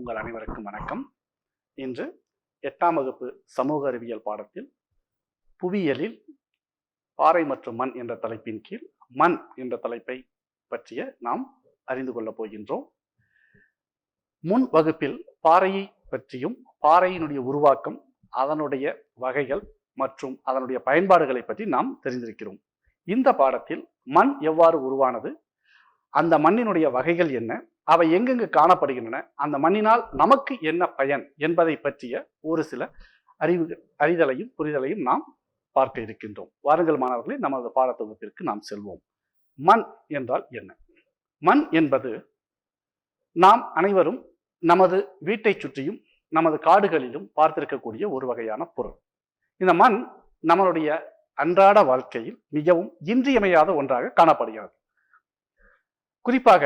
உங்கள் அனைவருக்கும் வணக்கம். இன்று எட்டாம் வகுப்பு சமூக அறிவியல் பாடத்தில் புவியியலில் பாறை மற்றும் மண் என்ற தலைப்பின் கீழ் மண் என்ற தலைப்பை பற்றிய நாம் அறிந்து கொள்ளப் போகின்றோம். முன் வகுப்பில் பாறையை பற்றியும் பாறையினுடைய உருவாக்கம் அதனுடைய வகைகள் மற்றும் அதனுடைய பயன்பாடுகளை பற்றி நாம் தெரிந்திருக்கிறோம். இந்த பாடத்தில் மண் எவ்வாறு உருவானது அந்த மண்ணினுடைய வகைகள் என்ன அவை எங்கெங்கு காணப்படுகின்றன அந்த மண்ணினால் நமக்கு என்ன பயன் என்பதை பற்றிய ஒரு சில அறிவு அறிதலையும் புரிதலையும் நாம் பார்க்க இருக்கின்றோம். வாருங்கள் மாணவர்களை நமது பாடத்தொகுப்பிற்கு நாம் செல்வோம். மண் என்றால் என்ன? மண் என்பது நாம் அனைவரும் நமது வீட்டை சுற்றியும் நமது காடுகளிலும் பார்த்திருக்கக்கூடிய ஒரு வகையான பொருள். இந்த மண் நம்மளுடைய அன்றாட வாழ்க்கையில் மிகவும் இன்றியமையாத ஒன்றாக காணப்படுகிறது. குறிப்பாக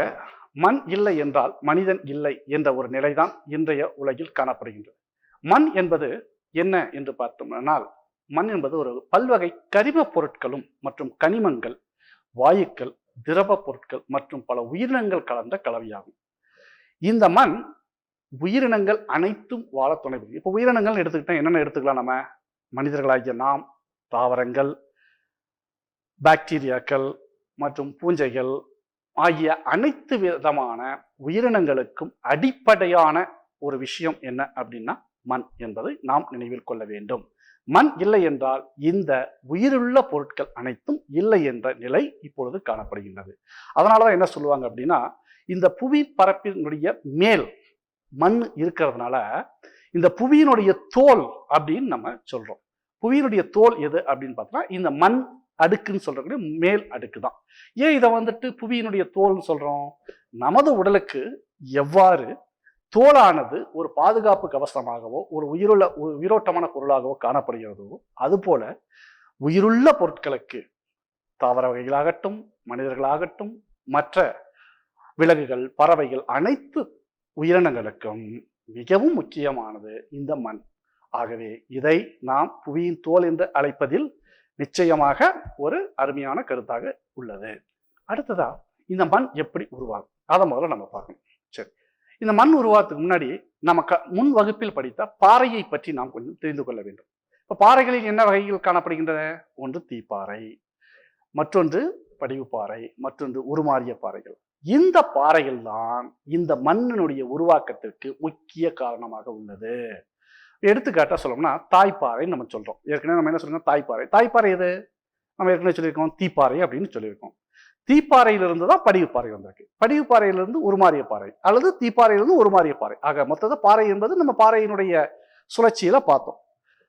மண் இல்லை என்றால் மனிதன் இல்லை என்ற ஒரு நிலைதான் இன்றைய உலகில் காணப்படுகின்றது. மண் என்பது என்ன என்று பார்த்தோம்னால் மண் என்பது ஒரு பல்வகை கரிம பொருட்களும் மற்றும் கனிமங்கள் வாயுக்கள் திரவ பொருட்கள் மற்றும் பல உயிரினங்கள் கலந்த கலவையாகும். இந்த மண் உயிரினங்கள் அனைத்தும் வாழ துணை புரியும் இப்போ உயிரினங்கள் எடுத்துக்கிட்டா என்னென்ன எடுத்துக்கலாம் நம்ம? மனிதர்களாகிய நாம் தாவரங்கள் பாக்டீரியாக்கள் மற்றும் பூஞ்சைகள் ஆகிய அனைத்து விதமான உயிரினங்களுக்கும் அடிப்படையான ஒரு விஷயம் என்ன அப்படின்னா மண் என்பதை நாம் நினைவில் கொள்ள வேண்டும். மண் இல்லை என்றால் இந்த உயிருள்ள பொருட்கள் அனைத்தும் இல்லை என்ற நிலை இப்பொழுது காணப்படுகின்றது. அதனாலதான் என்ன சொல்லுவாங்க அப்படின்னா இந்த புவி பரப்பினுடைய மேல் மண் இருக்கிறதுனால இந்த புவியினுடைய தோல் அப்படின்னு நம்ம சொல்றோம். புவியினுடைய தோல் எது அப்படின்னு பார்த்தோம்னா இந்த மண் அடுக்குன்னு சொல்கிறக்கூடிய மேல் அடுக்கு தான் ஏன் இதை வந்துட்டு புவியினுடைய தோல்னு சொல்கிறோம் நமது உடலுக்கு எவ்வாறு தோலானது ஒரு பாதுகாப்பு கவசமாகவோ ஒரு உயிருள்ள உயிரோட்டமான பொருளாகவோ காணப்படுகிறதோ அதுபோல உயிருள்ள பொருட்களுக்கு தாவர வகைகளாகட்டும் மனிதர்களாகட்டும் மற்ற விலங்குகள் பறவைகள் அனைத்து உயிரினங்களுக்கும் மிகவும் முக்கியமானது இந்த மண். ஆகவே இதை நாம் புவியின் தோல் என்று அழைப்பதில் நிச்சயமாக ஒரு அருமையான கருத்தாக உள்ளது. அடுத்ததா இந்த மண் எப்படி உருவாகும்? அதை முதல்ல நம்ம பார்க்கணும். சரி. இந்த மண் உருவாத்துக்கு முன்னாடி நம்ம க முன் வகுப்பில் படித்த பாறையை பற்றி நாம் கொஞ்சம் தெரிந்து கொள்ள வேண்டும். இப்போ பாறைகளில் என்ன வகைகள் காணப்படுகின்றன? ஒன்று தீப்பாறை மற்றொன்று படிவுப்பாறை மற்றொன்று உருமாறிய பாறைகள். இந்த பாறைகள் தான் இந்த மண்ணினுடைய உருவாக்கத்திற்கு முக்கிய காரணமாக உள்ளது. எடுத்துக்காட்டாக சொல்லணும்னா தாய்ப்பாறை நம்ம சொல்கிறோம் ஏற்கனவே நம்ம என்ன சொல்லுங்கள் தாய்ப்பாறை. தாய்ப்பாறை எது? நம்ம ஏற்கனவே சொல்லியிருக்கோம் தீப்பாறை அப்படின்னு சொல்லியிருக்கோம். தீப்பாறையிலிருந்து தான் படிவுப்பாறை வந்திருக்கு. படிவுப்பாறையிலிருந்து உருமாறிய பாறை அல்லது தீப்பாறையிலிருந்து உருமாறிய பாறை. ஆக மொத்தத்தை பாறை என்பது நம்ம பாறையினுடைய சுழற்சியில பார்த்தோம்.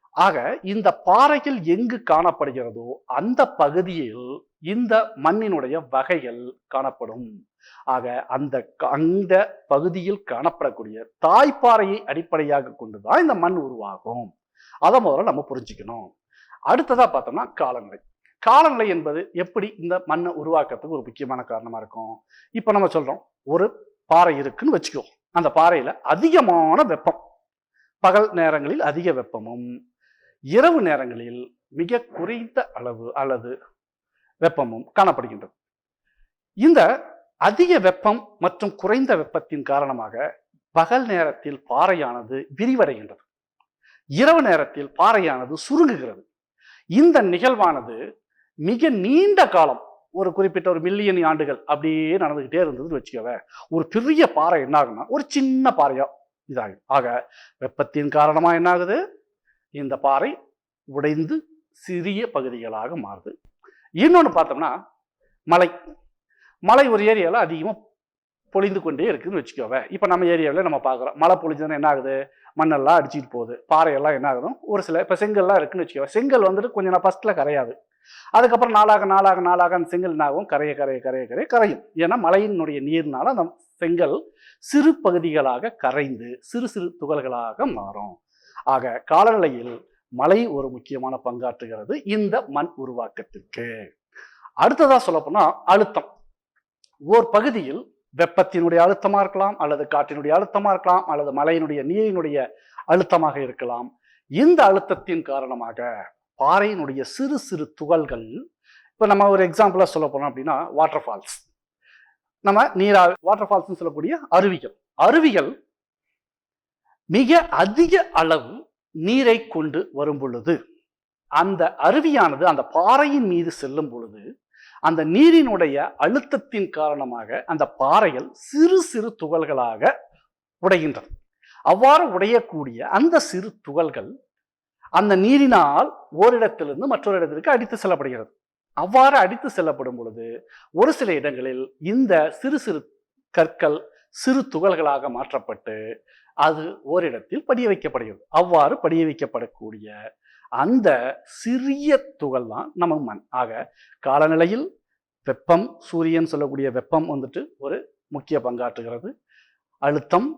ஆக இந்த பாறைகள் எங்கு காணப்படுகிறதோ அந்த பகுதியில் இந்த மண்ணினுடைய வகைகள் காணப்படும். ஆக அந்த அந்த பகுதியில் காணப்படக்கூடிய தாய்ப்பாறையை அடிப்படையாக கொண்டுதான் இந்த மண் உருவாகும். அதை முதல்ல நம்ம புரிஞ்சுக்கணும். அடுத்ததாக பார்த்தோம்னா காலநிலை. காலநிலை என்பது எப்படி இந்த மண்ணை உருவாக்குறதுக்கு ஒரு முக்கியமான காரணமாக இருக்கும்? இப்போ நம்ம சொல்கிறோம் ஒரு பாறை இருக்குன்னு வச்சுக்கோ. அந்த பாறையில் அதிகமான வெப்பம். பகல் நேரங்களில் அதிக வெப்பமும் இரவு நேரங்களில் மிக குறைந்த அளவு அல்லது வெப்பமும் காணப்படுகின்றது. இந்த அதிக வெப்பம் மற்றும் குறைந்த வெப்பத்தின் காரணமாக பகல் நேரத்தில் பாறையானது விரிவடைகின்றது. இரவு நேரத்தில் பாறையானது சுருங்குகிறது. இந்த நிகழ்வானது மிக நீண்ட காலம் ஒரு குறிப்பிட்ட ஒரு மில்லியன் ஆண்டுகள் அப்படியே நடந்துகிட்டே இருந்ததுன்னு வச்சுக்கவே. ஒரு பெரிய பாறை என்ன ஆகும்னா ஒரு சின்ன பாறையா இதாகும். ஆக வெப்பத்தின் காரணமா என்ன ஆகுது இந்த பாறை உடைந்து சிறிய பகுதிகளாக மாறுது. இன்னொன்று பார்த்தோம்னா மலை மழை ஒரு ஏரியாவில் அதிகமாக பொழிந்து கொண்டே இருக்குதுன்னு வச்சுக்கோவே. இப்போ நம்ம ஏரியாவில் நம்ம பார்க்குறோம். மழை பொழிஞ்சதுன்னா என்ன ஆகுது? மண்ணெல்லாம் அடிச்சிட்டு போகுது. பாறையெல்லாம் என்ன ஆகுதும் ஒரு சில இப்போ செங்கல்லாம் இருக்குன்னு வச்சுக்கோவே. செங்கல் வந்துட்டு கொஞ்சம் நான் ஃபஸ்ட்டில் கரையாது. அதுக்கப்புறம் நாளாக நாளாக நாளாக அந்த செங்கல் என்னாகும் கரைய கரைய கரைய கரைய கரையும். ஏன்னா மழையினுடைய நீர்னால அந்த செங்கல் சிறு பகுதிகளாக கரைந்து சிறு சிறு துகள்களாக மாறும். ஆக காலநிலையில் மழை ஒரு முக்கியமான பங்காற்றுகிறது இந்த மண் உருவாக்கத்திற்கு. அடுத்ததாக சொல்லப்போனால் அழுத்தம். ஓர் பகுதியில் வெப்பத்தினுடைய அழுத்தமாக இருக்கலாம் அல்லது காற்றினுடைய அழுத்தமாக இருக்கலாம் அல்லது மலையினுடைய நீரினுடைய அழுத்தமாக இருக்கலாம். இந்த அழுத்தத்தின் காரணமாக பாறையினுடைய சிறு சிறு துகள்கள் இப்போ நம்ம ஒரு எக்ஸாம்பிளாக சொல்ல போனோம் அப்படின்னா வாட்டர் ஃபால்ஸ் நம்ம நீரா வாட்டர் ஃபால்ஸ்னு சொல்லக்கூடிய அருவிகள். அருவிகள் மிக அதிக அளவு நீரை கொண்டு வரும் பொழுது அந்த அருவியானது அந்த பாறையின் மீது செல்லும் பொழுது அந்த நீரினுடைய அழுத்தத்தின் காரணமாக அந்த பாறைகள் சிறு சிறு துகள்களாக உடைகின்றது அவ்வாறு உடையக்கூடிய அந்த சிறு துகள்கள் அந்த நீரினால் ஓரிடத்திலிருந்து மற்றொரு இடத்திற்கு அடித்து செல்லப்படுகிறது. அவ்வாறு அடித்து செல்லப்படும் பொழுது ஒரு சில இடங்களில் இந்த சிறு சிறு கற்கள் சிறு துகள்களாக மாற்றப்பட்டு அது ஓரிடத்தில் படிய வைக்கப்படுகிறது அவ்வாறு படிய வைக்கப்படக்கூடிய அந்த சிறிய துகள் தான் நம்ம மண். ஆக காலநிலையில் வெப்பம் சூரியன் சொல்லக்கூடிய வெப்பம் வந்துட்டு ஒரு முக்கிய பங்காற்றுகிறது. அழுத்தம்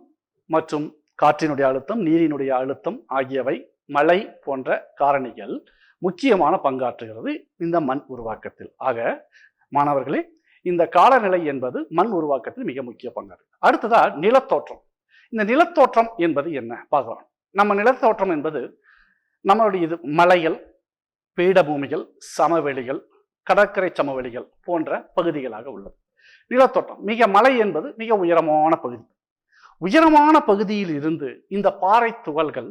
மற்றும் காற்றினுடைய அழுத்தம் நீரினுடைய அழுத்தம் ஆகியவை மழை போன்ற காரணிகள் முக்கியமான பங்காற்றுகிறது இந்த மண் உருவாக்கத்தில். ஆக மாணவர்களே இந்த காலநிலை என்பது மண் உருவாக்கத்தில் மிக முக்கிய பங்காற்று அடுத்ததா நிலத்தோற்றம். இந்த நிலத்தோற்றம் என்பது என்ன? பார்க்கலாம். நம்ம நிலத்தோற்றம் என்பது நம்மளுடைய இது மலைகள் பீடபூமிகள் சமவெளிகள் கடற்கரை சமவெளிகள் போன்ற பகுதிகளாக உள்ளது. நிலத்தோட்டம் மிக மலை என்பது மிக உயரமான பகுதி. உயரமான பகுதியில் இருந்து இந்த பாறை துகள்கள்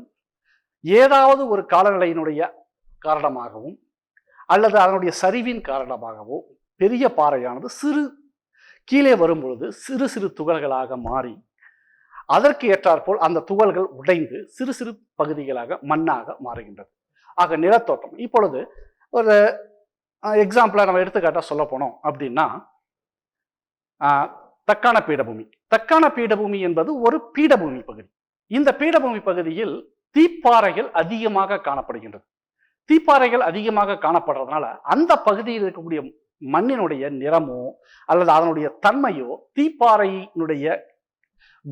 ஏதாவது ஒரு காலநிலையினுடைய காரணமாகவும் அல்லது அதனுடைய சரிவின் காரணமாகவோ பெரிய பாறையானது சிறு கீழே வரும் பொழுது சிறு சிறு துகள்களாக மாறி அதற்கு ஏற்றாற்போல் அந்த துகள்கள் உடைந்து சிறு சிறு பகுதிகளாக மண்ணாக மாறுகின்றது. ஆக நிலத்தோட்டம் இப்பொழுது ஒரு எக்ஸாம்பிளாக நம்ம எடுத்துக்காட்டாக சொல்ல போனோம் அப்படின்னா தக்காண தக்கான பீடபூமி. தக்கான பீடபூமி என்பது ஒரு பீடபூமி பகுதி. இந்த பீடபூமி பகுதியில் தீப்பாறைகள் அதிகமாக காணப்படுகின்றது. தீப்பாறைகள் அதிகமாக காணப்படுறதுனால அந்த பகுதியில் இருக்கக்கூடிய மண்ணினுடைய நிறமோ அல்லது அதனுடைய தன்மையோ தீப்பாறையினுடைய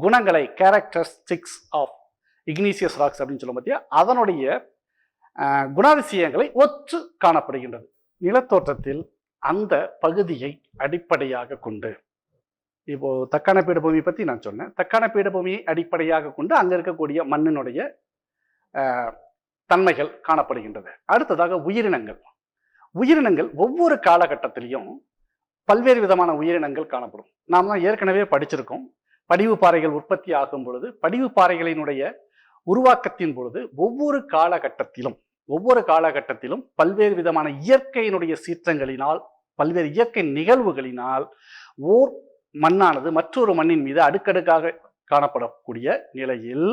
குணங்களை கேரக்டரிஸ்டிக்ஸ் ஆஃப் இக்னீசியஸ் ராக்ஸ் அப்படின்னு சொல்ல பார்த்தியா அதனுடைய குணாதிசயங்களை ஒற்று காணப்படுகின்றது. நிலத்தோற்றத்தில் அந்த பகுதியை அடிப்படையாக கொண்டு. இப்போ தக்கான பீடபூமி பற்றி நான் சொன்னேன். தக்கான பீடபூமியை அடிப்படையாக கொண்டு அங்கே இருக்கக்கூடிய மண்ணினுடைய தன்மைகள் காணப்படுகின்றது. அடுத்ததாக உயிரினங்கள். உயிரினங்கள் ஒவ்வொரு காலகட்டத்திலையும் பல்வேறு விதமான உயிரினங்கள் காணப்படும். நாம் தான் ஏற்கனவே படிச்சிருக்கோம். படிவு பாறைகள் உற்பத்தி ஆகும் பொழுது படிவு பாறைகளினுடைய உருவாக்கத்தின் பொழுது ஒவ்வொரு காலகட்டத்திலும் ஒவ்வொரு காலகட்டத்திலும் பல்வேறு விதமான இயற்கையினுடைய சீற்றங்களினால் பல்வேறு இயற்கை நிகழ்வுகளினால் ஓர் மண்ணானது மற்றொரு மண்ணின் மீது அடுக்கடுக்காக காணப்படக்கூடிய நிலையில்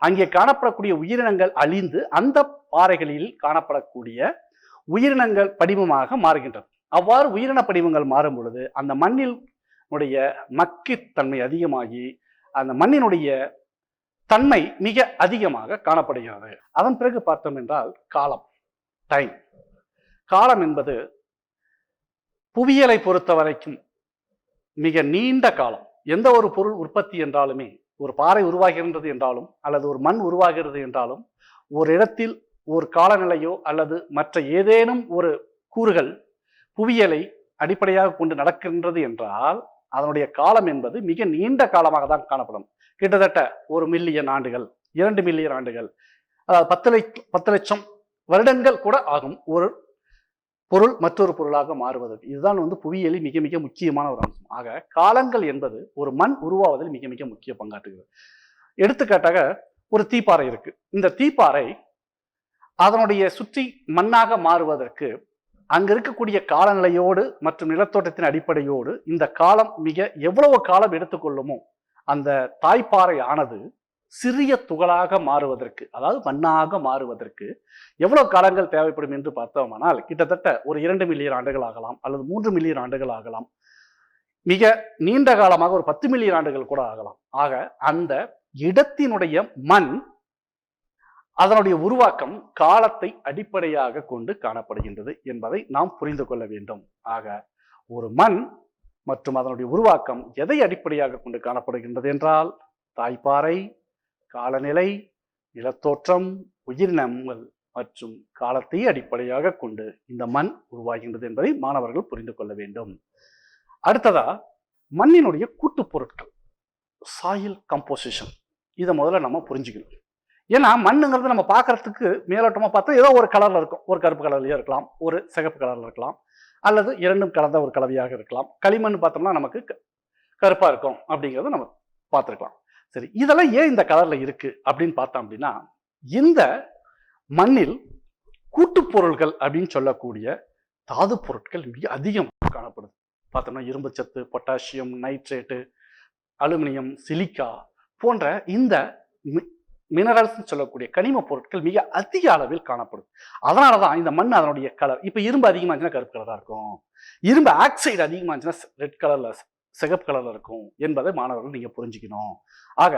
அங்கே காணப்படக்கூடிய உயிரினங்கள் அழிந்து அந்த பாறைகளில் காணப்படக்கூடிய உயிரினங்கள் படிமமாக மாறுகின்றது அவ்வாறு உயிரின படிமங்கள் மாறும் பொழுது அந்த மண்ணில் உடைய மக்கித்தன்மை அதிகமாகி அந்த மண்ணினுடைய தன்மை மிக அதிகமாக காணப்படுகிறது. அதன் பிறகு பார்த்தோம் என்றால் காலம் டைம் காலம் என்பது புவியியலை பொறுத்த வரைக்கும் மிக நீண்ட காலம். எந்த ஒரு பொருள் உற்பத்தி என்றாலுமே ஒரு பாறை உருவாகின்றது என்றாலும் அல்லது ஒரு மண் உருவாகிறது என்றாலும் ஒரு இடத்தில் ஒரு காலநிலையோ அல்லது மற்ற ஏதேனும் ஒரு கூறுகள் புவியியலை அடிப்படையாக கொண்டு நடக்கின்றது என்றால் அதனுடைய காலம் என்பது மிக நீண்ட காலமாக தான் காணப்படும். கிட்டத்தட்ட ஒரு மில்லியன் ஆண்டுகள் இரண்டு மில்லியன் ஆண்டுகள் அதாவது பத்து லை பத்து லட்சம் வருடங்கள் கூட ஆகும். ஒரு பொருள் மற்றொரு பொருளாக மாறுவதற்கு இதுதான் வந்து புவியியலில் மிக மிக முக்கியமான ஒரு அம்சம். ஆக காலங்கள் என்பது ஒரு மண் உருவாவதில் மிக மிக முக்கிய பங்காற்றுகிறது. எடுத்துக்காட்டாக ஒரு தீப்பாறை இருக்கு. இந்த தீப்பாறை அதனுடைய சுற்றி மண்ணாக மாறுவதற்கு அங்க இருக்கக்கூடிய காலநிலையோடு மற்றும் நிலத்தோட்டத்தின் அடிப்படையோடு இந்த காலம் மிக எவ்வளவு காலம் எடுத்துக்கொள்ளுமோ அந்த தாய்ப்பாறை ஆனது சிறிய துகளாக மாறுவதற்கு அதாவது மண்ணாக மாறுவதற்கு எவ்வளவு காலங்கள் தேவைப்படும் என்று பார்த்தோமானால் கிட்டத்தட்ட ஒரு இரண்டு மில்லியன் ஆண்டுகள் ஆகலாம் அல்லது மூன்று மில்லியன் ஆண்டுகள் ஆகலாம். மிக நீண்ட காலமாக ஒரு பத்து மில்லியன் ஆண்டுகள் கூட ஆகலாம். ஆக அந்த இடத்தினுடைய மண் அதனுடைய உருவாக்கம் காலத்தை அடிப்படையாக கொண்டு காணப்படுகின்றது என்பதை நாம் புரிந்து கொள்ள வேண்டும். ஆக ஒரு மண் மற்றும் அதனுடைய உருவாக்கம் எதை அடிப்படையாக கொண்டு காணப்படுகின்றது என்றால் தாய்ப்பாறை காலநிலை நிலத்தோற்றம் உயிரினங்கள் மற்றும் காலத்தை அடிப்படையாக கொண்டு இந்த மண் உருவாகின்றது என்பதை மாணவர்கள் புரிந்து கொள்ள வேண்டும். அடுத்ததா மண்ணினுடைய கூட்டுப் பொருட்கள் சாயில் கம்போசிஷன் இதை முதல்ல நம்ம புரிஞ்சுக்கணும். ஏன்னா மண்ணுங்கிறது நம்ம பார்க்கறதுக்கு மேலோட்டமாக பார்த்தா ஏதோ ஒரு கலரில் இருக்கும். ஒரு கருப்பு கலர்லயே இருக்கலாம் ஒரு சிகப்பு கலரில் இருக்கலாம் அல்லது இரண்டும் கலந்த ஒரு கலவையாக இருக்கலாம். களிமண் பார்த்தோம்னா நமக்கு க- இருக்கும் அப்படிங்கிறத நம்ம பார்த்துருக்கலாம். சரி இதெல்லாம் ஏன் இந்த கலரில் இருக்குது அப்படின்னு பார்த்தோம் அப்படின்னா இந்த மண்ணில் கூட்டுப்பொருள்கள் அப்படின்னு சொல்லக்கூடிய தாது பொருட்கள் மிக அதிகம் காணப்படுது. பார்த்தோம்னா இரும்புச்சத்து பொட்டாசியம் நைட்ரேட்டு அலுமினியம் சிலிக்கா போன்ற இந்த மினரல்ஸ் சொல்லக்கூடிய கனிம பொருட்கள் மிக அதிக அளவில் காணப்படும். அதனால தான் இந்த மண் அதனுடைய கலர் இப்போ இரும்பு அதிகமாச்சுன்னா கருப்பு கலராக இருக்கும். இரும்பு ஆக்சைடு அதிகமாச்சுன்னா ரெட் கலரில் சிகப்பு கலரில் இருக்கும் என்பதை மாணவர்கள் நீங்கள் புரிஞ்சுக்கணும். ஆக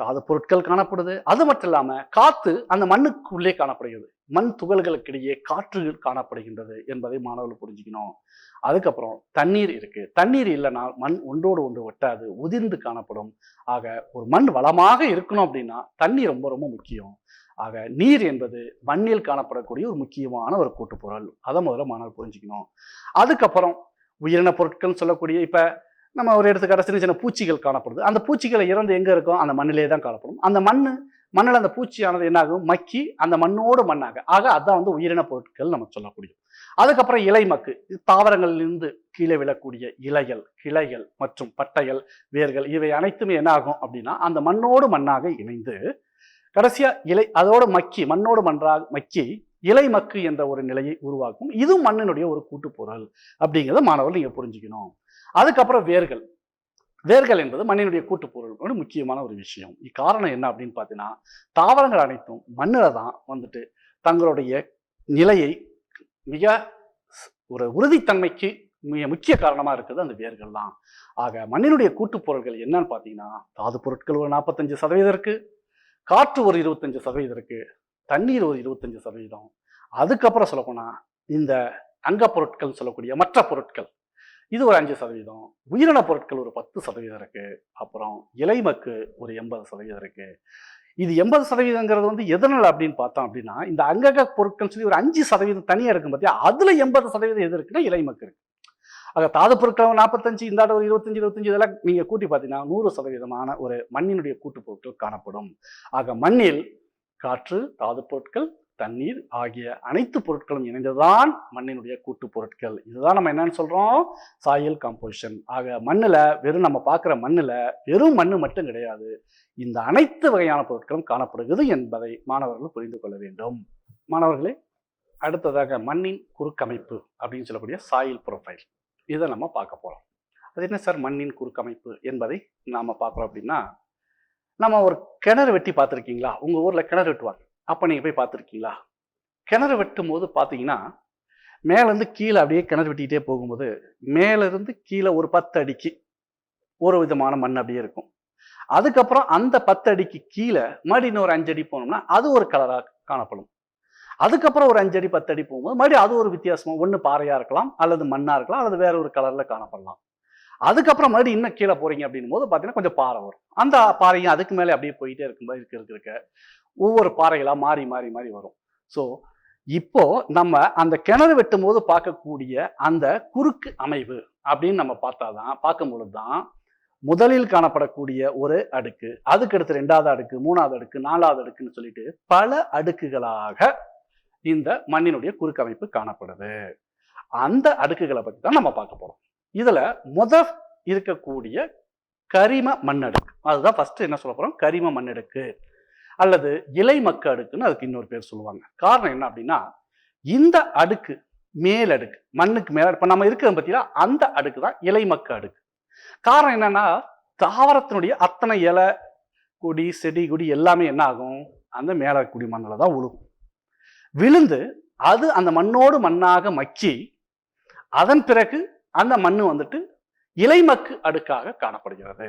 தாது பொருட்கள் காணப்படுது. அது மட்டும் இல்லாமல் காத்து அந்த மண்ணுக்குள்ளே காணப்படுகிறது. மண் துகள்களுக்கிடையே காற்று காணப்படுகின்றது என்பதை மாணவர்கள் புரிஞ்சுக்கணும். அதுக்கப்புறம் தண்ணீர் இருக்கு. தண்ணீர் இல்லைன்னா மண் ஒன்றோடு ஒன்று ஒட்டாது உதிர்ந்து காணப்படும். ஆக ஒரு மண் வளமாக இருக்கணும் அப்படின்னா தண்ணி ரொம்ப ரொம்ப முக்கியம். ஆக நீர் என்பது மண்ணில் காணப்படக்கூடிய ஒரு முக்கியமான ஒரு கூட்டுப்பொருள். அதை முதல்ல மாணவர் புரிஞ்சுக்கணும். அதுக்கப்புறம் உயிரின பொருட்கள்னு சொல்லக்கூடிய இப்போ நம்ம ஒரு எடுத்துக்காட்ட சின்ன சின்ன பூச்சிகள் காணப்படுது. அந்த பூச்சிகளை இறந்து எங்கே இருக்கும்? அந்த மண்ணிலே தான் காணப்படும். அந்த மண் மண்ணில் அந்த பூச்சியானது என்னாகும்? மக்கி அந்த மண்ணோடு மண்ணாக. ஆக அதான் வந்து உயிரின பொருட்கள் நம்ம சொல்லக்கூடியது அதுக்கப்புறம் இலை மக்கு. தாவரங்களிலிருந்து கீழே விழக்கூடிய இலைகள் கிளைகள் மற்றும் பட்டைகள் வேர்கள் இவை அனைத்துமே என்ன ஆகும் அப்படின்னா அந்த மண்ணோடு மண்ணாக இணைந்து கடைசியாக இலை அதோட மக்கி மண்ணோடு மண்ணாக மக்கி இலை மக்கு என்ற ஒரு நிலையை உருவாக்கும். இது மண்ணினுடைய ஒரு கூட்டுப்பொருள் அப்படிங்கிறத மாணவர்கள் நீங்கள் புரிஞ்சுக்கணும். அதுக்கப்புறம் வேர்கள். வேர்கள் என்பது மண்ணினுடைய கூட்டுப்பொருள் முக்கியமான ஒரு விஷயம். இக்காரணம் என்ன அப்படின்னு பார்த்தீங்கன்னா தாவரங்கள் அனைத்தும் மண்ணில் தான் வந்துட்டு தங்களுடைய நிலையை மிக ஒரு உறுதித்தன்மைக்கு மிக முக்கிய காரணமாக இருக்குது அந்த வேர்கள் தான். ஆக மண்ணினுடைய கூட்டுப்பொருள்கள் என்னன்னு பார்த்தீங்கன்னா தாது பொருட்கள் ஒரு நாற்பத்தஞ்சு சதவீதம் இருக்குது காற்று ஒரு இருபத்தஞ்சு சதவீதம் இருக்குது தண்ணீர் ஒரு இருபத்தஞ்சு சதவீதம். அதுக்கப்புறம் சொல்லப்போனால் இந்த அங்க பொருட்கள் சொல்லக்கூடிய மற்ற பொருட்கள் இது ஒரு அஞ்சு சதவீதம். உயிரின பொருட்கள் ஒரு பத்து சதவீதம் இருக்குது அப்புறம் இலைமக்கு ஒரு எண்பது சதவீதம் இருக்குது இது எண்பது சதவீதங்கிறது வந்து எதனால் அப்படின்னு பார்த்தோம் அப்படின்னா இந்த அங்கக பொருட்கள் சொல்லி ஒரு அஞ்சு சதவீதம் தனியாக இருக்கும் பார்த்தியா அதில் எண்பது சதவீதம் எது இருக்குன்னா இலைமக்கு இருக்குது ஆக தாது பொருட்கள் நாற்பத்தஞ்சு இந்த ஆண்டு ஒரு இருபத்தஞ்சு இருபத்தஞ்சு இதெல்லாம் நீங்கள் கூட்டி பார்த்தீங்கன்னா நூறு சதவீதமான ஒரு மண்ணினுடைய கூட்டு பொருட்கள் காணப்படும். ஆக மண்ணில் காற்று தாது பொருட்கள் தண்ணீர் ஆகிய அனைத்து பொருட்களும் இணைந்ததுதான் மண்ணினுடைய கூட்டு பொருட்கள். இதுதான் நம்ம என்னன்னு சொல்றோம்? சாயில் காம்போசிஷன் ஆக மண்ணில் வெறும் நம்ம பார்க்குற மண்ணில் வெறும் மண்ணு மட்டும் கிடையாது. இந்த அனைத்து வகையான பொருட்களும் காணப்படுகிறது என்பதை மாணவர்கள் புரிந்து கொள்ள வேண்டும். மாணவர்களே அடுத்ததாக மண்ணின் குறுக்கமைப்பு அப்படின்னு சொல்லக்கூடிய சாயில் ப்ரொஃபைல் இதை நம்ம பார்க்க போகிறோம் அது என்ன சார் மண்ணின் குறுக்கமைப்பு என்பதை நாம் பார்க்குறோம் அப்படின்னா நம்ம ஒரு கிணறு வெட்டி பார்த்துருக்கீங்களா? உங்கள் ஊரில் கிணறு வெட்டுவாங்க. அப்போ நீங்கள் போய் பார்த்துருக்கீங்களா? கிணறு வெட்டும் போது பார்த்தீங்கன்னா மேலேருந்து கீழே அப்படியே கிணறு வெட்டிக்கிட்டே போகும்போது மேலேருந்து கீழே ஒரு பத்து அடிக்கு ஒரு விதமான மண் அப்படியே இருக்கும். அதுக்கப்புறம் அந்த பத்து அடிக்கு கீழே மறுபடியும் இன்னொரு அஞ்சு அடி போனோம்னா அது ஒரு கலராக காணப்படும். அதுக்கப்புறம் ஒரு அஞ்சடி பத்து அடி போகும்போது மறுபடியும் அது ஒரு வித்தியாசமாக ஒன்று பாறையாக இருக்கலாம் அல்லது மண்ணாக இருக்கலாம் அல்லது வேற ஒரு கலரில் காணப்படலாம். அதுக்கப்புறம் மறுபடியும் இன்னும் கீழே போறீங்க அப்படின்னும் போது பார்த்தீங்கன்னா கொஞ்சம் பாறை வரும். அந்த பாறையும் அதுக்கு மேலே அப்படியே போயிட்டே இருக்கும்போது இருக்க இருக்க இருக்க ஒவ்வொரு பாறைகளாக மாறி மாறி மாறி வரும். ஸோ இப்போ நம்ம அந்த கிணறு வெட்டும் போது பார்க்கக்கூடிய அந்த குறுக்கு அமைவு அப்படின்னு நம்ம பார்த்தாதான் பார்க்கும் பொழுது தான் முதலில் காணப்படக்கூடிய ஒரு அடுக்கு அதுக்கடுத்து ரெண்டாவது அடுக்கு மூணாவது அடுக்கு நாலாவது அடுக்குன்னு சொல்லிட்டு பல அடுக்குகளாக இந்த மண்ணினுடைய குறுக்கமைப்பு காணப்படுது. அந்த அடுக்குகளை பற்றி தான் நம்ம பார்க்க போகிறோம் இதில் முத இருக்கக்கூடிய கரிம மண்ணடுக்கு. அதுதான் ஃபஸ்ட்டு என்ன சொல்ல போகிறோம் கரிம மண்ணடுக்கு. அல்லது இலை மக்க அடுக்குன்னு அதுக்கு இன்னொரு பேர் சொல்லுவாங்க. காரணம் என்ன அப்படின்னா இந்த அடுக்கு மேல் அடுக்கு மண்ணுக்கு மேல இப்போ நம்ம இருக்கிறது பார்த்தீங்கன்னா அந்த அடுக்கு தான் இலை மக்க அடுக்கு. காரணம் என்னன்னா தாவரத்தினுடைய அத்தனை இலை கொடி செடி கொடி எல்லாமே என்ன ஆகும்? அந்த மேல குடி மண்ணில் தான் விழுகும் விழுந்து அது அந்த மண்ணோடு மண்ணாக மக்கி அதன் பிறகு அந்த மண் வந்துட்டு இலைமக்கு அடுக்காக காணப்படுகிறது.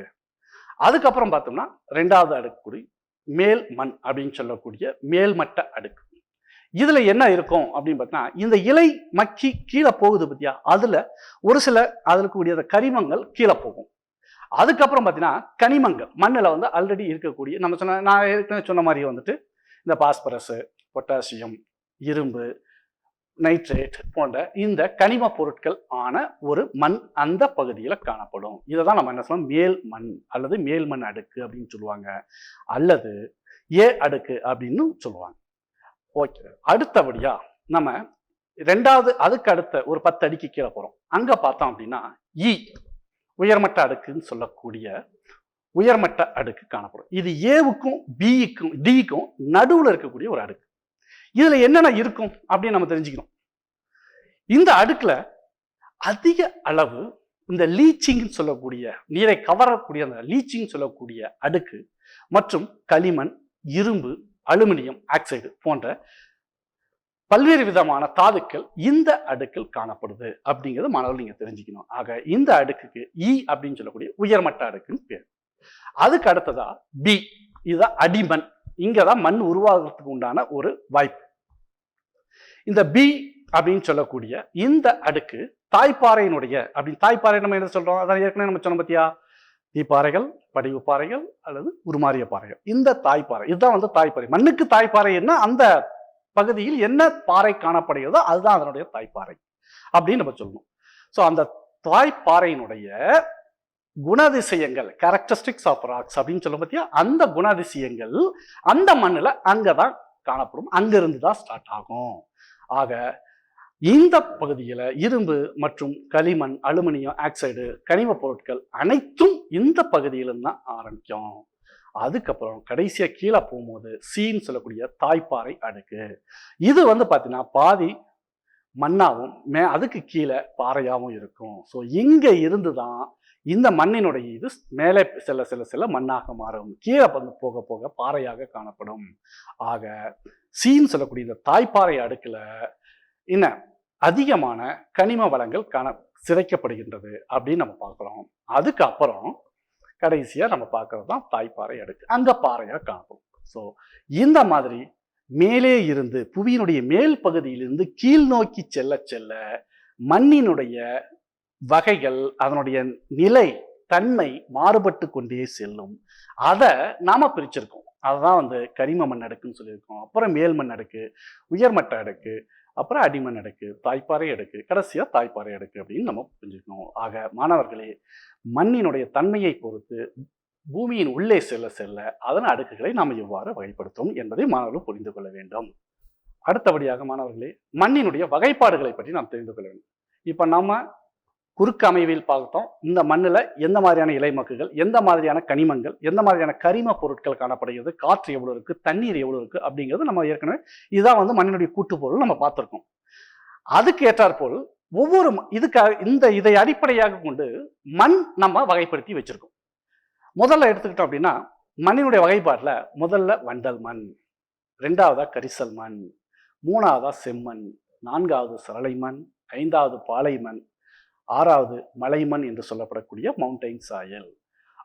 அதுக்கப்புறம் பார்த்தோம்னா ரெண்டாவது அடுக்குடி மேல் மண் அப்படின்னு சொல்லக்கூடிய மேல்மட்ட அடுக்கு. இதுல என்ன இருக்கும் அப்படின்னு பார்த்தீங்கன்னா இந்த இலை மக்கி கீழே போகுது பத்தியா? அதுல ஒரு சில அதில் இருக்கக்கூடிய அந்த கரிமங்கள் கீழே போகும். அதுக்கப்புறம் பார்த்தீங்கன்னா கனிமங்கள் மண்ணில் வந்து ஆல்ரெடி இருக்கக்கூடிய நம்ம சொன்ன நான் ஏற்கனவே சொன்ன மாதிரி வந்துட்டு இந்த பாஸ்பரஸ் பொட்டாசியம் இரும்பு நைட்ரேட் போன்ற இந்த கனிம பொருட்கள் ஆன ஒரு மண் அந்த பகுதியில் காணப்படும். இதை தான் நம்ம என்ன சொல்லலாம் மேல் மண் அல்லது மேல் மண் அடுக்கு அப்படின்னு சொல்லுவாங்க. அல்லது ஏ அடுக்கு அப்படின்னு சொல்லுவாங்க. ஓகே. அடுத்தபடியா நம்ம ரெண்டாவது அதுக்கு அடுத்த ஒரு பத்து அடிக்கு கீழே போகிறோம் அங்கே பார்த்தோம் அப்படின்னா இ உயர்மட்ட அடுக்குன்னு சொல்லக்கூடிய உயர்மட்ட அடுக்கு காணப்படும். இது ஏவுக்கும் பிக்கும் டிக்கும் நடுவில் இருக்கக்கூடிய ஒரு அடுக்கு. இதில் என்னென்ன இருக்கும் அப்படின்னு நம்ம தெரிஞ்சுக்கணும். இந்த அடுக்கில் அதிக அளவு இந்த லீச்சிங்னு சொல்லக்கூடிய நீரை கவரக்கூடிய அந்த லீச்சிங் சொல்லக்கூடிய அடுக்கு மற்றும் களிமண் இரும்பு அலுமினியம் ஆக்சைடு போன்ற பல்வேறு விதமான தாதுக்கள் இந்த அடுக்கில் காணப்படுது அப்படிங்கிறது மாணவர்கள் நீங்கள் தெரிஞ்சுக்கணும். ஆக இந்த அடுக்குக்கு இ அப்படின்னு சொல்லக்கூடிய உயர்மட்ட அடுக்குன்னு பேர். அதுக்கு அடுத்ததா பி இதுதான் அடிமண். இங்கே தான் மண் உருவாகிறதுக்கு உண்டான ஒரு வாய்ப்பு. இந்த பி அப்படின்னு சொல்லக்கூடிய இந்த அடுக்கு தாய்ப்பாறையினுடைய அப்படின்னு தாய்ப்பாறை நம்ம என்ன சொல்றோம்? அதான் ஏற்கனவே நம்ம சொன்னோம் பத்தியா? தீப்பாறைகள் படிவு பாறைகள் அல்லது உருமாறிய பாறைகள். இந்த தாய்ப்பாறை இதுதான் வந்து தாய்ப்பாறை. மண்ணுக்கு தாய்ப்பாறை என்ன? அந்த பகுதியில் என்ன பாறை காணப்படுகிறதோ அதுதான் அதனுடைய தாய்ப்பாறை அப்படின்னு நம்ம சொல்லணும் ஸோ அந்த தாய்ப்பாறையினுடைய குணதிசயங்கள் கேரக்டரிஸ்டிக்ஸ் ஆஃப் ராக்ஸ் அப்படின்னு சொல்ல பத்தியா? அந்த குணதிசயங்கள் அந்த மண்ணில் அங்கே தான் காணப்படும். அங்கிருந்து தான் ஸ்டார்ட் ஆகும். ஆக இந்த பகுதியில் இரும்பு மற்றும் களிமண் அலுமினியம் ஆக்சைடு கனிம பொருட்கள் அனைத்தும் இந்த பகுதியிலும் தான் ஆரம்பிக்கும். அதுக்கப்புறம் கடைசியாக கீழே போகும்போது சீன்னு சொல்லக்கூடிய தாய்ப்பாறை அடுக்கு. இது வந்து பார்த்தீங்கன்னா பாதி மண்ணாகவும் மே அதுக்கு கீழே பாறையாகவும் இருக்கும். ஸோ இங்கே இருந்து தான் இந்த மண்ணினுடைய இது மேலே செல்ல செல்ல செல்ல மண்ணாக மாறும். கீழே வந்து போக போக பாறையாக காணப்படும். ஆக சீன்னு சொல்லக்கூடிய இந்த தாய்ப்பாறை அடுக்கில் என்ன? அதிகமான கனிம வளங்கள் காண சிதைக்கப்படுகின்றது அப்படின்னு நம்ம பார்க்குறோம். அதுக்கப்புறம் கடைசியாக நம்ம பார்க்கறது தான் தாய்ப்பாறை அடுக்கு. அங்கே பாறையாக காணப்படும். ஸோ இந்த மாதிரி மேலே இருந்து புவியினுடைய மேல் பகுதியிலிருந்து கீழ் நோக்கி செல்ல செல்ல மண்ணினுடைய வகைகள் அதனுடைய நிலை தன்மை மாறுபட்டு கொண்டே செல்லும். அதை நாம பிரிச்சிருக்கோம். அதுதான் வந்து கரிம மண் அடுக்குன்னு சொல்லியிருக்கோம். அப்புறம் மேல் மண் அடுக்கு உயர்மட்ட அடுக்கு அப்புறம் அடிமண் அடுக்கு தாய்ப்பாறை அடுக்கு கடைசியாக தாய்ப்பாறை அடுக்கு அப்படின்னு நம்ம புரிஞ்சுக்கணும். ஆக மாணவர்களே மண்ணினுடைய தன்மையை பொறுத்து பூமியின் உள்ளே செல்ல செல்ல அதன் அடுக்குகளை நாம் எவ்வாறு வகைப்படுத்தும் என்பதை மாணவர்கள் புரிந்து கொள்ள வேண்டும். அடுத்தபடியாக மாணவர்களே மண்ணினுடைய வகைப்பாடுகளை பற்றி நாம் தெரிந்து கொள்ள வேண்டும். இப்போ நம்ம குறுக்கு அமைவில் பார்த்தோம். இந்த மண்ணில் எந்த மாதிரியான இலைமக்குகள் எந்த மாதிரியான கனிமங்கள் எந்த மாதிரியான கரிம பொருட்கள் காணப்படுகிறது காற்று எவ்வளோ இருக்குது தண்ணீர் எவ்வளோ இருக்கு அப்படிங்கிறது நம்ம ஏற்கனவே இதுதான் வந்து மண்ணினுடைய கூட்டுப்பொருள் நம்ம பார்த்துருக்கோம். அதுக்கு ஏற்றாற்போல் ஒவ்வொரு ம- இதுக்காக இந்த இதை அடிப்படையாக கொண்டு மண் நம்ம வகைப்படுத்தி வச்சுருக்கோம். முதல்ல எடுத்துக்கிட்டோம் அப்படின்னா மண்ணினுடைய வகைப்பாட்டில் முதல்ல வண்டல் மண் ரெண்டாவதா கரிசல் மண் மூணாவதா செம்மண் நான்காவது சரளை மண் ஐந்தாவது பாலை மண் ஆறாவது மலைமண் என்று சொல்லப்படக்கூடிய மவுண்டைன் சாயல்.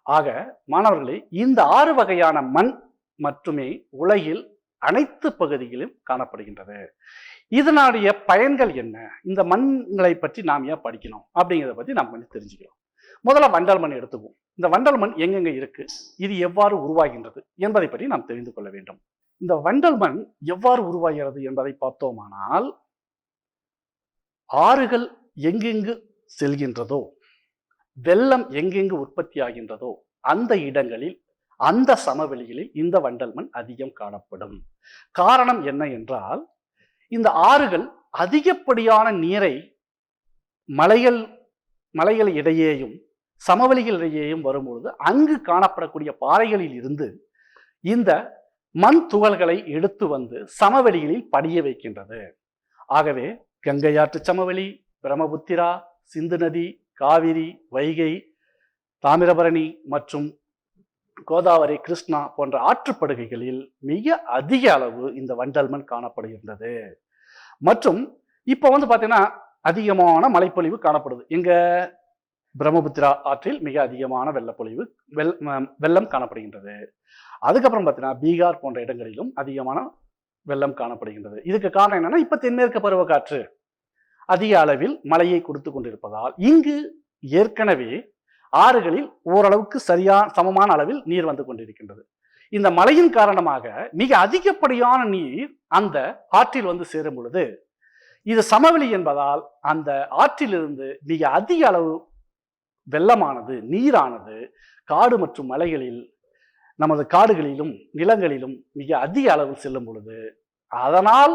ஆக மாணவர்களே இந்த ஆறு வகையான மண் மட்டுமே உலகில் அனைத்து பகுதிகளிலும் காணப்படுகின்றது. இதனுடைய பயன்கள் என்ன? இந்த மண்களை பற்றி நாம் ஏன் படிக்கணும்? அப்படிங்கிறத பற்றி நாம் கொஞ்சம் தெரிஞ்சுக்கலாம். முதல்ல வண்டல் மண் எடுத்துக்குவோம். இந்த வண்டல் மண் எங்கெங்க இருக்கு? இது எவ்வாறு உருவாகின்றது என்பதை பற்றி நாம் தெரிந்து கொள்ள வேண்டும். இந்த வண்டல் மண் எவ்வாறு உருவாகிறது என்பதை பார்த்தோமானால் ஆறுகள் எங்கெங்கு செல்கின்றதோ வெள்ளம் எங்கெங்கு உற்பத்தி ஆகின்றதோ அந்த இடங்களில் அந்த சமவெளிகளில் இந்த வண்டல் மண் அதிகம் காணப்படும். காரணம் என்ன என்றால் இந்த ஆறுகள் அதிகப்படியான நீரை மலைகள் மலைகள் இடையேயும் சமவெளிகள் இடையேயும் வரும்பொழுது அங்கு காணப்படக்கூடிய பாறைகளில் இருந்து இந்த மண் துகள்களை எடுத்து வந்து சமவெளிகளில் படிய வைக்கின்றது. ஆகவே கங்கையாற்று சமவெளி பிரம்மபுத்திரா சிந்து நதி காவிரி வைகை தாமிரபரணி மற்றும் கோதாவரி கிருஷ்ணா போன்ற ஆற்றுப்படுகைகளில் மிக அதிக அளவு இந்த வண்டல் மண் காணப்படுகின்றது. மற்றும் இப்போ வந்து பார்த்தீங்கன்னா அதிகமான மழைப்பொழிவு காணப்படுது. எங்கள் பிரம்மபுத்திரா ஆற்றில் மிக அதிகமான வெள்ளப்பொழிவு வெல் வெள்ளம் காணப்படுகின்றது. அதுக்கப்புறம் பார்த்தீங்கன்னா பீகார் போன்ற இடங்களிலும் அதிகமான வெள்ளம் காணப்படுகின்றது. இதுக்கு காரணம் என்னன்னா இப்போ தென்மேற்கு பருவக்காற்று. அதிக அளவில் மழையை கொடுத்து கொண்டிருப்பதால் இங்கு ஏற்கனவே ஆறுகளில் ஓரளவுக்கு சரியான சமமான அளவில் நீர் வந்து கொண்டிருக்கின்றது. இந்த மழையின் காரணமாக மிக அதிகப்படியான நீர் அந்த ஆற்றில் வந்து சேரும் பொழுது இது சமவெளி என்பதால் அந்த ஆற்றிலிருந்து மிக அதிக அளவு வெள்ளமானது நீரானது காடு மற்றும் மலைகளில் நமது காடுகளிலும் நிலங்களிலும் மிக அதிக அளவில் செல்லும் பொழுது அதனால்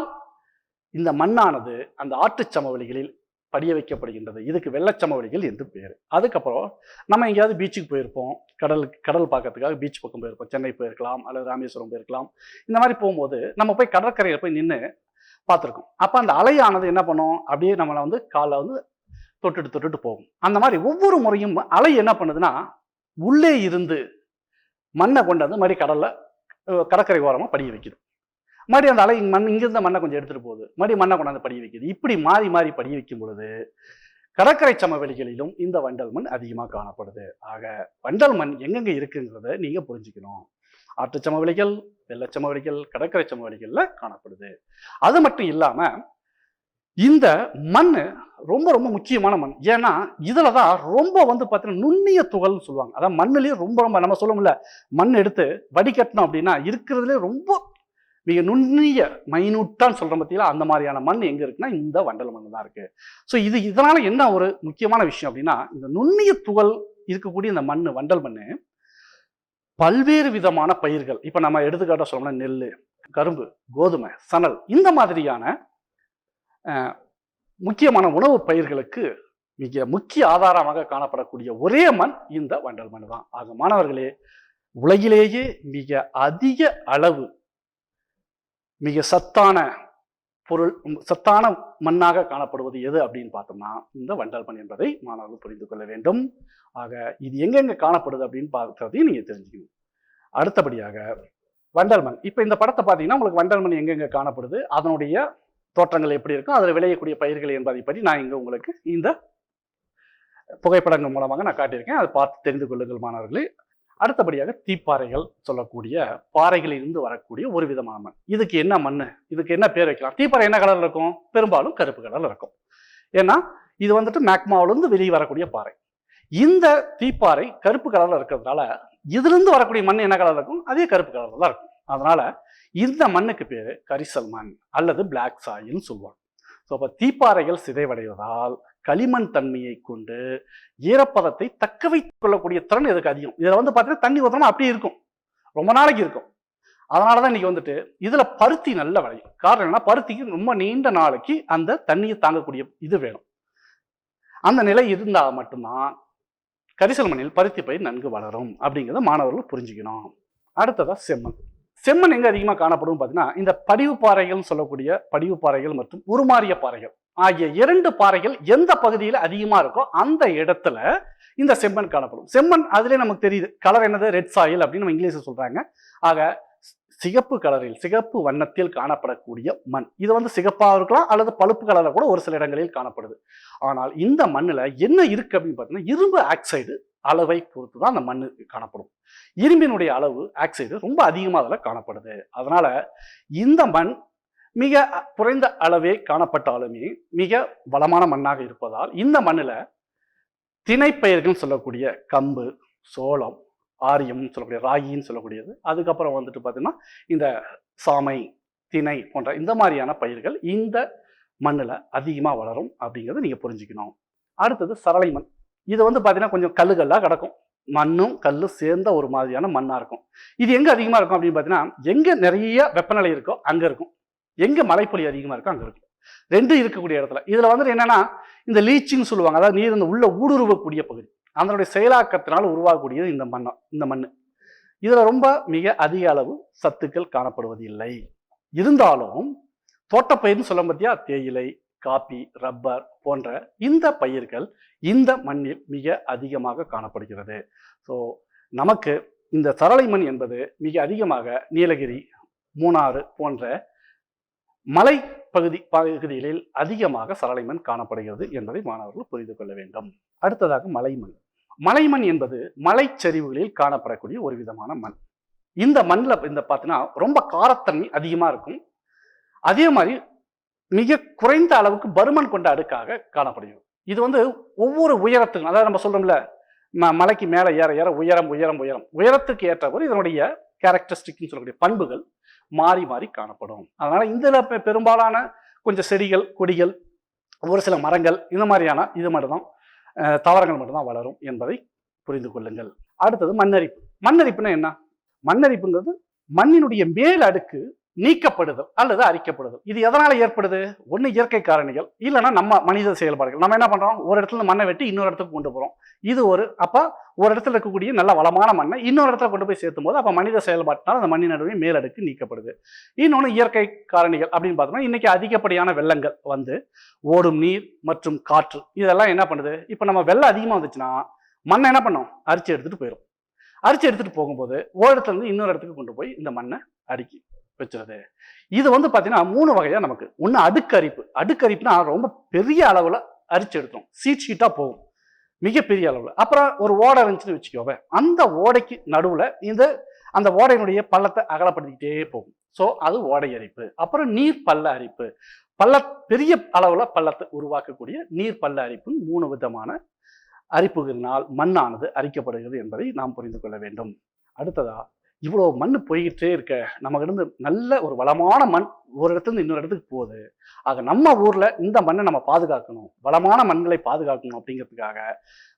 இந்த மண்ணானது அந்த ஆற்றுச் சமவெளிகளில் படிய வைக்கப்படுகின்றது. இதுக்கு வெள்ளச்சமவெளிகள் என்று பேர். அதுக்கப்புறம் நம்ம எங்கேயாவது பீச்சுக்கு போயிருப்போம். கடலுக்கு கடல் பார்க்கறதுக்காக பீச் பக்கம் போயிருப்போம். சென்னை போயிருக்கலாம் அல்லது ராமேஸ்வரம் போயிருக்கலாம். இந்த மாதிரி போகும்போது நம்ம போய் கடற்கரையில் போய் நின்று பார்த்துருக்கோம். அப்போ அந்த அலையானது என்ன பண்ணும்? அப்படியே நம்மளை வந்து காலை வந்து தொட்டுட்டு தொட்டுட்டு போகும். அந்த மாதிரி ஒவ்வொரு முறையும் அலை என்ன பண்ணுதுன்னா உள்ளே இருந்து மண்ணை கொண்டு வந்து மறுபடியும் கடலில் கடற்கரை ஓரமாக படிய வைக்குது. மறுபடியும் அந்த அலை மண் இங்கிருந்த மண்ணை கொஞ்சம் எடுத்துட்டு போகுது. மறுபடியும் மண்ணை கொண்டாந்து படிய வைக்குது. இப்படி மாறி மாறி படிய வைக்கும் பொழுது கடற்கரை சமவெளிகளிலும் இந்த வண்டல் மண் அதிகமாக காணப்படுது. ஆக வண்டல் மண் எங்கெங்க இருக்குங்கிறத நீங்க புரிஞ்சுக்கணும். ஆற்று சமவெளிகள் கடற்கரை சமவெளிகளில் காணப்படுது. அது மட்டும் இல்லாம இந்த மண் ரொம்ப ரொம்ப முக்கியமான மண். ஏன்னா இதில் தான் ரொம்ப வந்து பார்த்தீங்கன்னா நுண்ணிய துகள்னு சொல்லுவாங்க. அதான் மண்ணுலேயே ரொம்ப ரொம்ப நம்ம சொல்லுவோம்ல மண் எடுத்து வடிகட்டணும் அப்படின்னா இருக்கிறதுலே ரொம்ப மிக நுண்ணிய மைனூட்டான்னு சொல்ற பார்த்தீங்களா அந்த மாதிரியான மண் எங்கே இருக்குன்னா இந்த வண்டல் மண் தான் இருக்குது ஸோ இது இதனால் என்ன ஒரு முக்கியமான விஷயம் அப்படின்னா இந்த நுண்ணிய துகள் இருக்கக்கூடிய இந்த மண் வண்டல் மண் பல்வேறு விதமான பயிர்கள். இப்போ நம்ம எடுத்துக்காட்ட சொல்லணும்னா நெல் கரும்பு கோதுமை சணல் இந்த மாதிரியான முக்கியமான உணவு பயிர்களுக்கு மிக முக்கிய ஆதாரமாக காணப்படக்கூடிய ஒரே மண் இந்த வண்டல் மண் தான் ஆக மாணவர்களே உலகிலேயே மிக அதிக அளவு மிக சத்தான பொருள் சத்தான மண்ணாக காணப்படுவது எது அப்படின்னு பார்த்தோம்னா இந்த வண்டல் மண் என்பதை மாணவர்கள் புரிந்து கொள்ள வேண்டும். ஆக இது எங்கெங்க காணப்படுது அப்படின்னு பார்க்கறதையும் நீங்க தெரிஞ்சுக்கணும். அடுத்தபடியாக வண்டல் மண். இப்போ இந்த படத்தை பார்த்தீங்கன்னா உங்களுக்கு வண்டல் மண் எங்கெங்க காணப்படுது அதனுடைய தோற்றங்கள் எப்படி இருக்கும் அதில் விளையக்கூடிய பயிர்கள் என்பதை பற்றி நான் இங்கே உங்களுக்கு இந்த புகைப்படங்கள் மூலமாக நான் காட்டியிருக்கேன். அதை பார்த்து தெரிந்து கொள்ளுங்கள் மாணவர்களே. அடுத்தபடியாக தீப்பாறைகள் சொல்லக்கூடிய பாறைகளிலிருந்து வரக்கூடிய ஒரு விதமான மண். இதுக்கு என்ன மண் இதுக்கு என்ன பேர் வைக்கலாம்? தீப்பாறை என்ன கலர் இருக்கும்? பெரும்பாலும் கருப்பு கலர் இருக்கும். ஏன்னா இது வந்துட்டு மேக்மாவிலிருந்து வெளியே வரக்கூடிய பாறை. இந்த தீப்பாறை கருப்பு கலர்ல இருக்கிறதுனால இதிலிருந்து வரக்கூடிய மண் என்ன கலர்ல இருக்கும்? அதே கருப்பு கலர்ல தான் இருக்கும். அதனால இந்த மண்ணுக்கு பேர் கரிசல் மண் அல்லது பிளாக் சாயில்னு சொல்லுவாங்க. ஸோ அப்போ தீப்பாறைகள் சிதைவடைவதால் களிமண் தன்மையை கொண்டு ஈரப்பதத்தை தக்க வைத்துக் கொள்ளக்கூடிய திறன் இதுக்கு அதிகம்? இதில் வந்து பார்த்தீங்கன்னா தண்ணி ஊற்றணும் அப்படியே இருக்கும். ரொம்ப நாளைக்கு இருக்கும். அதனால தான் இன்னைக்கு வந்துட்டு இதில் பருத்தி நல்ல விளையும். காரணம் என்னென்னா பருத்திக்கு ரொம்ப நீண்ட நாளைக்கு அந்த தண்ணியை தாங்கக்கூடிய இது வேணும். அந்த நிலை இருந்தால் மட்டும்தான் கரிசல் மண்ணில் பருத்தி பயிர் நன்கு வளரும் அப்படிங்கிறத மாணவர்கள் புரிஞ்சுக்கணும். அடுத்ததாக செம்மண். செம்மண் எங்கே அதிகமாக காணப்படும் பார்த்தீங்கன்னா இந்த படிவு பாறைகள்னு சொல்லக்கூடிய படிவு பாறைகள் மற்றும் உருமாறிய பாறைகள். ஆகிய இரண்டு பாறைகள் எந்த பகுதியில் அதிகமாக இருக்கோ அந்த இடத்துல இந்த செம்மண் காணப்படும். செம்மண் அதுலேயே நமக்கு தெரியுது கலர் என்னது? ரெட் சாயில் அப்படின்னு நம்ம இங்கிலீஷில் சொல்கிறாங்க ஆக சிகப்பு கலரில் சிகப்பு வண்ணத்தில் காணப்படக்கூடிய மண். இது வந்து சிகப்பாக இருக்கலாம் அல்லது பழுப்பு கலரில் கூட ஒரு சில இடங்களில் காணப்படுது. ஆனால் இந்த மண்ணில் என்ன இருக்கு அப்படின்னு பார்த்தீங்கன்னா இரும்பு ஆக்சைடு அளவை பொறுத்து தான் அந்த மண் காணப்படும். இரும்பினுடைய அளவு ஆக்சைடு ரொம்ப அதிகமாக அதில் காணப்படுது. அதனால இந்த மண் மிக குறைந்த அளவே காணப்பட்டாலுமே மிக வளமான மண்ணாக இருப்பதால் இந்த மண்ணில் திணைப்பயிர்கள் சொல்லக்கூடிய கம்பு சோளம் ஆரியம்னு சொல்லக்கூடிய ராகின்னு சொல்லக்கூடியது. அதுக்கப்புறம் வந்துட்டு பார்த்தீங்கன்னா இந்த சாமை திணை போன்ற இந்த மாதிரியான பயிர்கள் இந்த மண்ணில் அதிகமாக வளரும் அப்படிங்கிறத நீங்கள் புரிஞ்சுக்கணும். அடுத்தது சரளை மண். இது வந்து பார்த்தீங்கன்னா கொஞ்சம் கல்லுகள்லாம் கிடக்கும். மண்ணும் கல்லும் சேர்ந்த ஒரு மாதிரியான மண்ணாக இருக்கும். இது எங்கே அதிகமாக இருக்கும் அப்படின்னு பார்த்தீங்கன்னா எங்கே நிறைய வெப்பநிலை இருக்கோ அங்கே இருக்கும். எங்கே மழைப்பொழி அதிகமாக இருக்கோ அங்கே இருக்கு. ரெண்டும் இருக்கக்கூடிய இடத்துல. இதில் வந்துட்டு என்னன்னா இந்த லீச்சிங் சொல்லுவாங்க. அதாவது நீர் இந்த உள்ள ஊடுருவக்கூடிய பகுதி. அதனுடைய செயலாக்கத்தினால் உருவாகக்கூடியது இந்த மண்ணை இந்த மண் இதுல ரொம்ப மிக அதிக அளவு சத்துக்கள் காணப்படுவது இல்லை இருந்தாலும் தோட்டப்பயிர்னு சொல்ல பத்தியா? தேயிலை காபி ரப்பர் போன்ற இந்த பயிர்கள் இந்த மண்ணில் மிக அதிகமாக காணப்படுகிறது. ஸோ நமக்கு இந்த சரளை மண் என்பது மிக அதிகமாக நீலகிரி மூணாறு போன்ற மலை பகுதி பகுதிகளில் அதிகமாக சரளை மண் காணப்படுகிறது என்பதை மாணவர்கள் புரிந்து கொள்ள வேண்டும். அடுத்ததாக மலைமண். மலைமண் என்பது மலைச்சரிவுகளில் காணப்படக்கூடிய ஒரு விதமான மண். இந்த மண்ணில் இந்த பார்த்தீங்கன்னா ரொம்ப காரத்தன்மை அதிகமாக இருக்கும். அதே மாதிரி மிக குறைந்த அளவுக்கு பருமன் கொண்ட அடுக்காக காணப்படுகிறது. இது வந்து ஒவ்வொரு உயரத்துக்கும் அதாவது நம்ம சொல்கிறோம்ல ம மலைக்கு மேலே ஏற ஏற உயரம் உயரம் உயரம் உயரத்துக்கு ஏற்றபோது இதனுடைய கேரக்டரிஸ்டிக்னு சொல்லக்கூடிய பண்புகள் மாறி மாறி காணப்படும். அதனால இதில் பெரும்பாலான கொஞ்சம் செடிகள் கொடிகள் ஒரு சில மரங்கள் இந்த மாதிரியான இது மட்டும்தான் தாவரங்கள் மட்டும்தான் வளரும் என்பதை புரிந்து கொள்ளுங்கள். அடுத்தது மண்ணரிப்பு. மண்ணரிப்புனா என்ன? மண்ணரிப்புங்கிறது மண்ணினுடைய மேல் அடுக்கு நீக்கப்படுதல் அல்லது அரிக்கப்படுதல். இது எதனால ஏற்படுது? ஒன்று இயற்கை காரணிகள். இல்லைன்னா நம்ம மனித செயல்பாடுகள். நம்ம என்ன பண்றோம்? ஒரு இடத்துல மண்ணை வெட்டி இன்னொரு இடத்துக்கு கொண்டு போறோம். இது ஒரு அப்போ ஒரு இடத்துல இருக்கக்கூடிய நல்ல வளமான மண்ணை இன்னொரு இடத்துல கொண்டு போய் சேர்த்தும் போது அப்போ மனித செயல்பாட்டினால் அந்த மண்ணின் நடுவே மேலடுக்கு நீக்கப்படுது. இன்னொன்று இயற்கை காரணிகள் அப்படின்னு பார்த்தோம்னா இன்னைக்கு அதிகப்படியான வெள்ளங்கள் வந்து ஓடும் நீர் மற்றும் காற்று. இதெல்லாம் என்ன பண்ணுது? இப்போ நம்ம வெள்ளம் அதிகமாக வந்துச்சுன்னா மண்ணை என்ன பண்ணோம்? அரிச்சு எடுத்துட்டு போயிடும் அரிச்சு எடுத்துகிட்டு போகும்போது ஒரு இடத்துல இருந்து இன்னொரு இடத்துக்கு கொண்டு போய் இந்த மண்ணை அடிக்கும் வச்சுருது இது வந்து பார்த்தீங்கன்னா மூணு வகையாக நமக்கு. ஒன்று அடுக்கரிப்பு. அடுக்கரிப்புனா ரொம்ப பெரிய அளவில் அரிச்சு எடுத்துரும் சீட் ஷீட்டாக போகும். மிகப்பெரிய அளவில். அப்புறம் ஒரு ஓடை இருந்துச்சுன்னு வச்சுக்கோவே அந்த ஓடைக்கு நடுவில் இந்த அந்த ஓடையினுடைய பள்ளத்தை அகலப்படுத்திக்கிட்டே போகும். ஸோ அது ஓடை அரிப்பு. அப்புறம் நீர் பள்ள அரிப்பு. பள்ள பெரிய அளவில் பள்ளத்தை உருவாக்கக்கூடிய நீர் பள்ள அரிப்புன்னு மூணு விதமான அரிப்புகளினால் மண்ணானது அரிக்கப்படுகிறது என்பதை நாம் புரிந்து கொள்ள வேண்டும். அடுத்ததாக இவ்வளோ மண் போய்கிட்டே இருக்க. நமக்கு இருந்து நல்ல ஒரு வளமான மண் ஒரு இடத்துல இன்னொரு இடத்துக்கு போகுது. ஆக நம்ம ஊரில் இந்த மண்ணை நம்ம பாதுகாக்கணும். வளமான மண்களை பாதுகாக்கணும் அப்படிங்கிறதுக்காக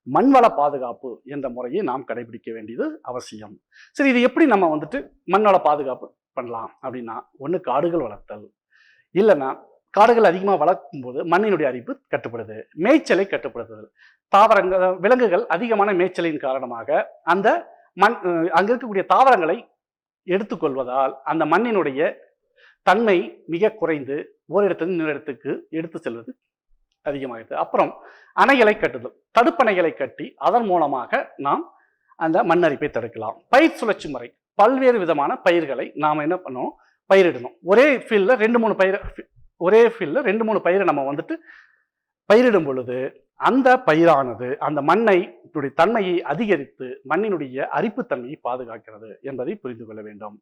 மண்வள பாதுகாப்பு என்ற முறையை நாம் கடைபிடிக்க வேண்டியது அவசியம். சரி இது எப்படி நம்ம வந்துட்டு மண்வள பாதுகாப்பு பண்ணலாம் அப்படின்னா ஒன்று காடுகள் வளர்த்தல். இல்லைன்னா காடுகள் அதிகமாக வளர்க்கும் போது மண்ணினுடைய அரிப்பு கட்டுப்படுது. மேய்ச்சலை கட்டுப்படுத்துதல். தாவரங்கள் விலங்குகள் அதிகமான மேய்ச்சலின் காரணமாக அந்த மண் அங்கே இருக்கக்கூடிய தாவரங்களை எடுத்துக்கொள்வதால் அந்த மண்ணினுடைய தன்மை மிக குறைந்து ஒரு இடத்துல இன்னொரு இடத்துக்கு எடுத்து செல்வது அதிகமாகிறது அப்புறம் அணைகளை கட்டுதல். தடுப்பணைகளை கட்டி அதன் மூலமாக நாம் அந்த மண்ணரிப்பை தடுக்கலாம். பயிர் சுழற்சி முறை. பல்வேறு விதமான பயிர்களை நாம் என்ன பண்ணோம் பயிரிடணும். ஒரே ஃபீல்டில் ரெண்டு மூணு பயிர் ஒரே ஃபீல்டில் ரெண்டு மூணு பயிரை நம்ம வந்துட்டு பயிரிடும் பொழுது அந்த பயிரானது அந்த மண்ணை தன்மையை அதிகரித்து மண்ணினுடைய அரிப்புத்தன்மையை பாதுகாக்கிறது என்பதை புரிந்து கொள்ள வேண்டும்.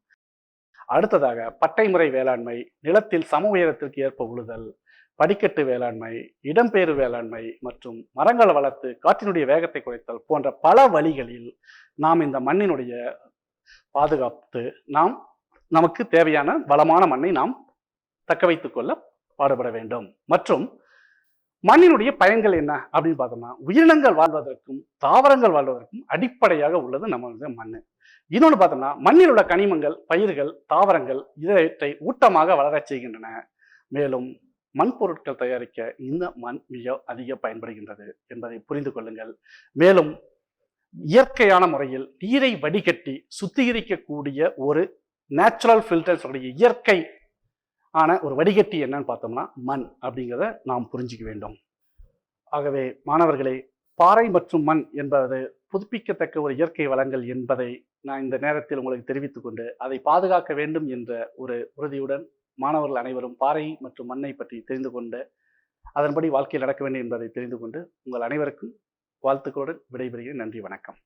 அடுத்ததாக பட்டை முறை வேளாண்மை நிலத்தில் சம உயரத்திற்கு ஏற்ப உழுதல் படிக்கட்டு வேளாண்மை இடம்பெயர் வேளாண்மை மற்றும் மரங்கள் வளர்த்து காற்றினுடைய வேகத்தை குறைத்தல் போன்ற பல வழிகளில் நாம் இந்த மண்ணினுடைய பாதுகாத்து நாம் நமக்கு தேவையான வளமான மண்ணை நாம் தக்க வைத்துக்கொள்ள பாடுபட வேண்டும். மற்றும் மண்ணினுடைய பயன்கள் என்ன அப்படின்னு பார்த்தோம்னா உயிரினங்கள் வாழ்வதற்கும் தாவரங்கள் வாழ்வதற்கும் அடிப்படையாக உள்ளது நம்மளுடைய மண். இன்னொன்று பார்த்தோம்னா மண்ணில் உள்ள கனிமங்கள் பயிர்கள் தாவரங்கள் இதை ஊட்டமாக வளரச் செய்கின்றன. மேலும் மண் பொருட்கள் தயாரிக்க இந்த மண் மிக அதிக பயன்படுகின்றது என்பதை புரிந்து கொள்ளுங்கள். மேலும் இயற்கையான முறையில் நீரை வடிகட்டி சுத்திகரிக்கக்கூடிய ஒரு நேச்சுரல் ஃபில்டர்ஸ் இயற்கை ஆனால் ஒரு வடிகட்டி என்னன்னு பார்த்தோம்னா மண் அப்படிங்கிறத நாம் புரிஞ்சிக்க வேண்டும். ஆகவே மாணவர்களே பாறை மற்றும் மண் என்பது புதுப்பிக்கத்தக்க ஒரு இயற்கை வளங்கள் என்பதை நான் இந்த நேரத்தில் உங்களுக்கு தெரிவித்துக் கொண்டு அதை பாதுகாக்க வேண்டும் என்ற ஒரு உறுதியுடன் மாணவர்கள் அனைவரும் பாறை மற்றும் மண்ணை பற்றி தெரிந்து கொண்டு அதன்படி வாழ்க்கையில் நடக்க வேண்டும் என்பதை தெரிந்து கொண்டு உங்கள் அனைவருக்கும் வாழ்த்துக்களுடன் விடைபெறுகிறேன். நன்றி வணக்கம்.